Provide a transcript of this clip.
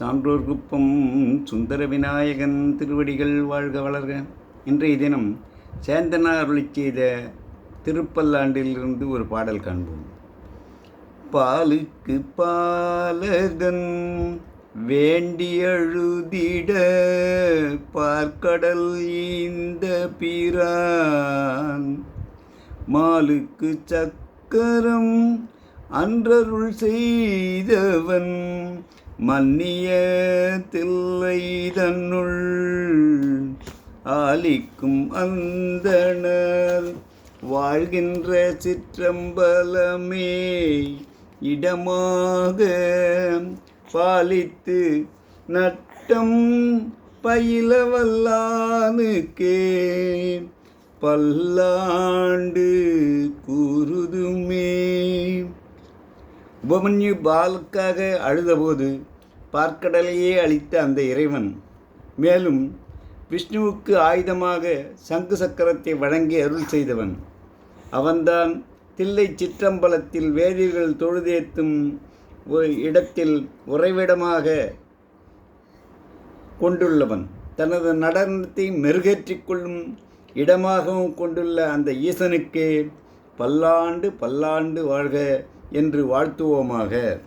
சான்றோர் குப்பம் சுந்தர விநாயகன் திருவடிகள் வாழ்க வளர்க. இன்றைய தினம் சேந்தனா அருளி செய்த திருப்பல்லாண்டிலிருந்து ஒரு பாடல் காண்போம். பாலுக்கு பாலகன் வேண்டியழுதிட பார்க்கடல் இந்த பிரான். மாலுக்கு சக்கரம் அன்றருள் செய்தவன் மன்னிய தில்லை தன்னுள் ஆலிக்கும் அந்தனர் வாழ்கின்ற சிற்றம்பலமே இடமாக பாலித்து நட்டம் பயிலவல்லானுக்கே பல்லாண்டு கூறுதுமே உபமன்யு பாலுக்காக அழுதபோது பார்க்கடலையே அளித்த அந்த இறைவன் மேலும் விஷ்ணுவுக்கு ஆயுதமாக சங்கு சக்கரத்தை வழங்கி அருள் செய்தவன். அவன்தான் தில்லை சிற்றம்பலத்தில் வேதியர்கள் தொழுதேத்தும் ஒரு இடத்தில் உறைவிடமாக கொண்டுள்ளவன். தனது நடனத்தை மெருகேற்றிக் கொள்ளும் இடமாகவும் கொண்டுள்ள அந்த ஈசனுக்கே பல்லாண்டு பல்லாண்டு வாழ்க. என்று வாழ்த்துவோமாக.